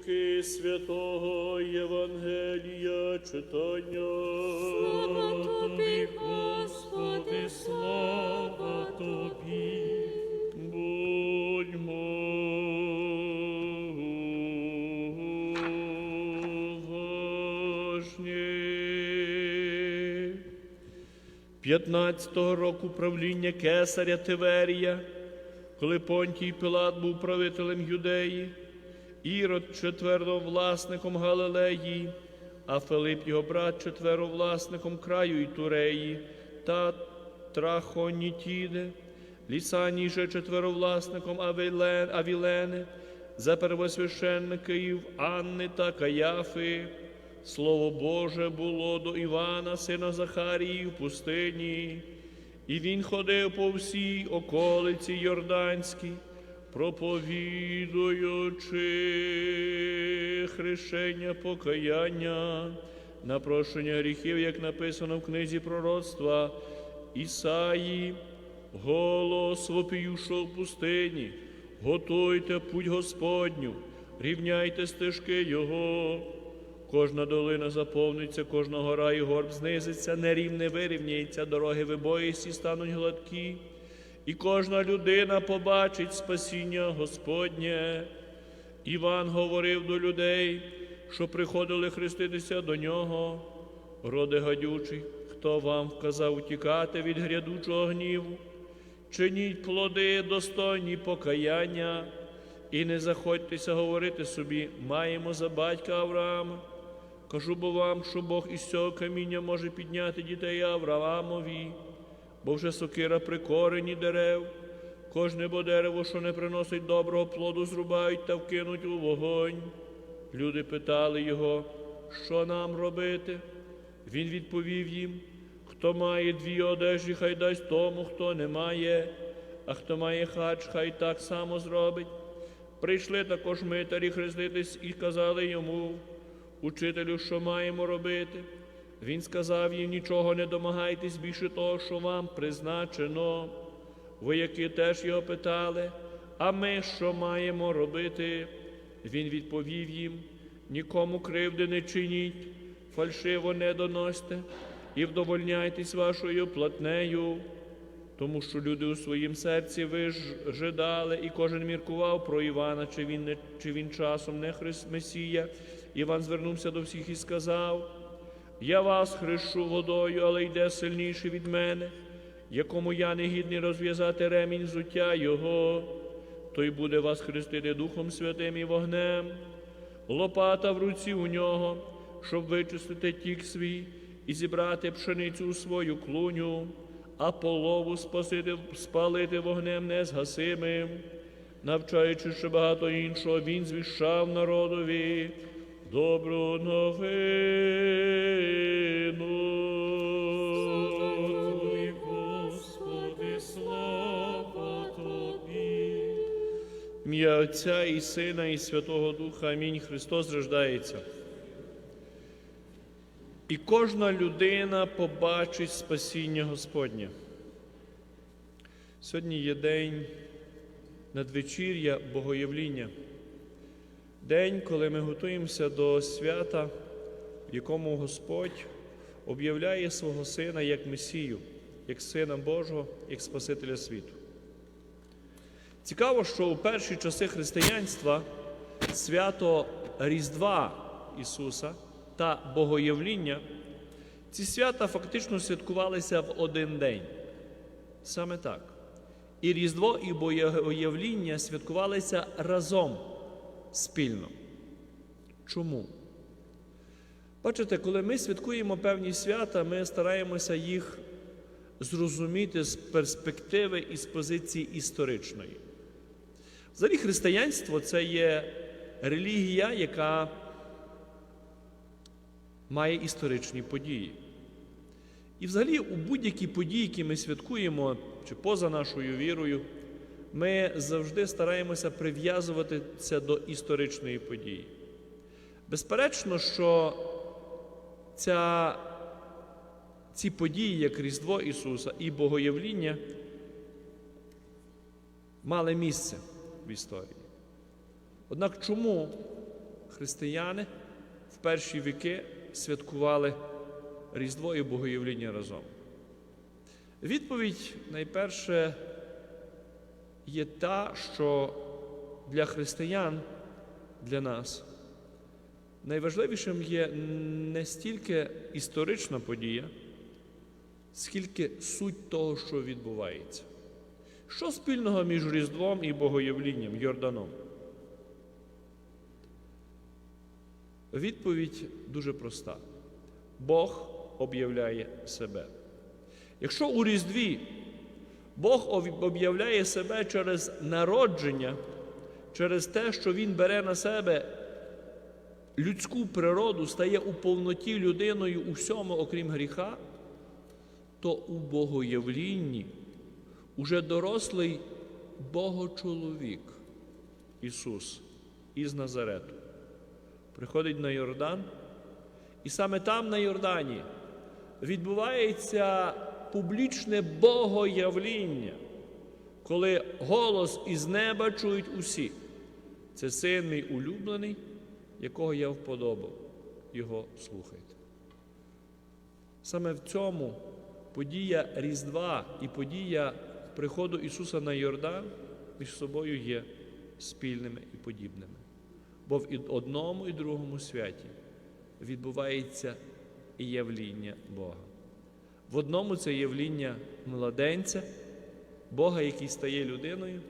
Уривки святого Євангелія читання. Слава тобі, Господи, слава тобі. 15-го року правління кесаря Тиверія, коли Понтій Пилат був правителем Юдеї, Ірод четверовласником Галилеї, а Филип його брат четверовласником краю і Туреї та Трахонітіди, Лісаній же четверовласником Авілени, за первосвященників Анни та Каяфи. Слово Боже було до Івана, сина Захарії, в пустині, і він ходив по всій околиці Йорданській, проповідуючи хрещення покаяння, на прощення гріхів, як написано в книзі пророцтва Ісаї, голос вопіюшов в пустині, готуйте путь Господню, рівняйте стежки Його. Кожна долина заповниться, кожна гора і горб знизиться, нерівне вирівняється, дороги вибоїсті стануть гладкі, і кожна людина побачить спасіння Господнє. Іван говорив до людей, що приходили хреститися до нього. Роде гадючий, хто вам вказав утікати від грядучого гніву, чиніть плоди достойні покаяння, і не заходьтеся говорити собі, маємо за батька Авраама. Кажу бо вам, що Бог із цього каміння може підняти дітей Авраамові, бо вже сокира при корені дерев, кожне бо дерево, що не приносить доброго плоду, зрубають та вкинуть у вогонь. Люди питали його, що нам робити? Він відповів їм, хто має дві одежі, хай дасть тому, хто не має, а хто має хач, хай так само зробить. Прийшли також митарі хреститись і казали йому, учителю, що маємо робити. Він сказав їм, нічого не домагайтесь більше того, що вам призначено. Вояки теж його питали, а ми що маємо робити? Він відповів їм, нікому кривди не чиніть, фальшиво не доносьте і вдовольняйтесь вашою платнею, тому що люди у своїм серці вижидали, і кожен міркував про Івана, чи він, не, чи він часом не Христ Месія. Іван звернувся до всіх і сказав: Я вас хрещу водою, але йде сильніший від мене, якому я не гідний розв'язати ремінь взуття Його, той буде вас хрестити Духом Святим і вогнем, лопата в руці у нього, щоб вичистити тік свій і зібрати пшеницю у свою клуню, а полову спасити, спалити вогнем незгасимим. Навчаючи ще багато іншого, він звіщав народові добру новину. Тобі, Господи, слава тобі. Ім'я Отця і Сина, і Святого Духа. Амінь. Христос рождається. І кожна людина побачить спасіння Господнє. Сьогодні є день надвечір'я Богоявління. День, коли ми готуємося до свята, в якому Господь об'являє свого Сина як Месію, як Сина Божого, як Спасителя світу. Цікаво, що у перші часи християнства свято Різдва Ісуса та Богоявління, ці свята фактично святкувалися в один день. Саме так. І Різдво, і Богоявління святкувалися разом спільно. Чому? Бачите, коли ми святкуємо певні свята, ми стараємося їх зрозуміти з перспективи і з позиції історичної. Взагалі, християнство це є релігія, яка має історичні події. І взагалі у будь-які події, які ми святкуємо, чи поза нашою вірою, ми завжди стараємося прив'язувати це до історичної події. Безперечно, що ця, ці події, як Різдво Ісуса і Богоявління, мали місце в історії. Однак чому християни в перші віки святкували Різдво і Богоявління разом? Відповідь найперше є та, що для християн, для нас, найважливішим є не стільки історична подія, скільки суть того, що відбувається. Що спільного між Різдвом і Богоявлінням Йорданом? Відповідь дуже проста. Бог об'являє себе. Якщо у Різдві Бог об'являє себе через народження, через те, що Він бере на себе людську природу, стає у повноті людиною у всьому, окрім гріха, то у Богоявлінні уже дорослий Богочоловік Ісус із Назарету приходить на Йордан, і саме там, на Йордані, відбувається публічне богоявління, коли голос із неба чують усі. Це син мій улюблений, якого я вподобав. Його слухайте. Саме в цьому подія Різдва і подія приходу Ісуса на Йордан між собою є спільними і подібними. Бо в одному і другому святі відбувається явління Бога. В одному це явління младенця, Бога, який стає людиною,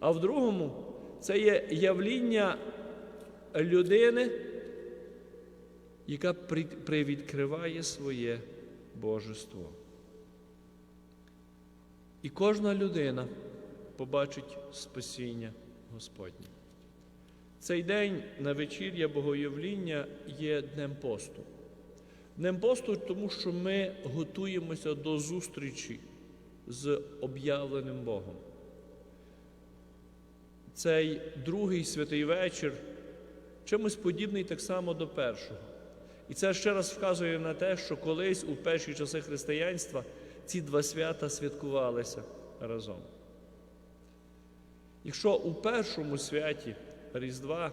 а в другому це є явління людини, яка привідкриває своє божество. І кожна людина побачить спасіння Господнє. Цей день на вечір'я Богоявління є днем посту. Днем посту, тому що ми готуємося до зустрічі з об'явленим Богом. Цей другий святий вечір чимось подібний так само до першого. І це ще раз вказує на те, що колись у перші часи християнства ці два свята святкувалися разом. Якщо у першому святі Різдва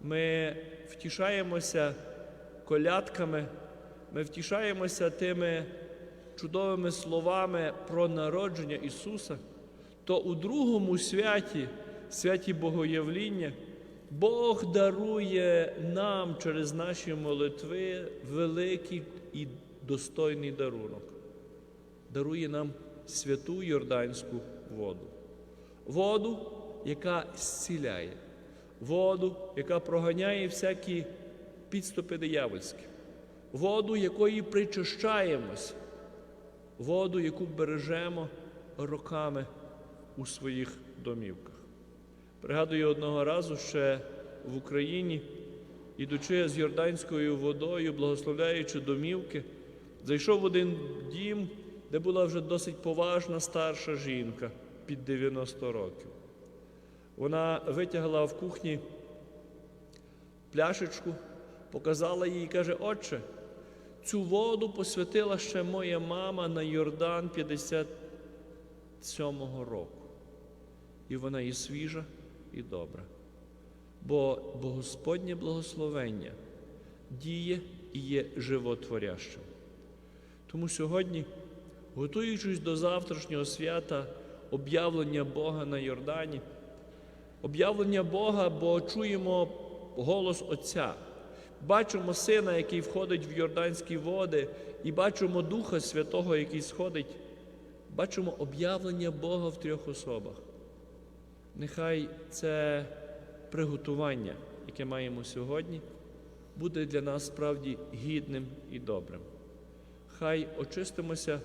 ми втішаємося колядками, ми втішаємося тими чудовими словами про народження Ісуса, то у другому святі, святі Богоявління, Бог дарує нам через наші молитви великий і достойний дарунок. Дарує нам святу Йорданську воду. Воду, яка зціляє, воду, яка проганяє всякі підступи диявольські, воду, якої причащаємось, воду, яку бережемо роками у своїх домівках. Пригадую одного разу ще в Україні, ідучи з Йорданською водою, благословляючи домівки, зайшов в один дім, де була вже досить поважна старша жінка під 90 років. Вона витягла в кухні пляшечку, показала їй і каже: Отче, цю воду посвятила ще моя мама на Йордан 57-го року. І вона і свіжа, і добра. Бо, Господнє благословення діє і є животворящим. Тому сьогодні, готуючись до завтрашнього свята, об'явлення Бога на Йордані, об'явлення Бога, бо чуємо голос Отця, бачимо Сина, який входить в Йорданські води, і бачимо Духа Святого, який сходить, бачимо об'явлення Бога в трьох особах. Нехай це приготування, яке маємо сьогодні, буде для нас справді гідним і добрим. Хай очистимося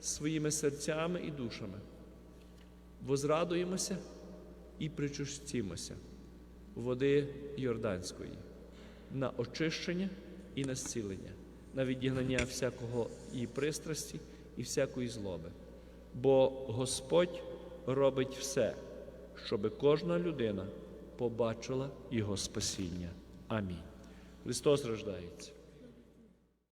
своїми серцями і душами, возрадуємося і причастімося води Йорданської на очищення і на зцілення, на відігнання всякого і пристрасті і всякої злоби. Бо Господь робить все, щоб кожна людина побачила Його спасіння. Амінь. Христос рождається.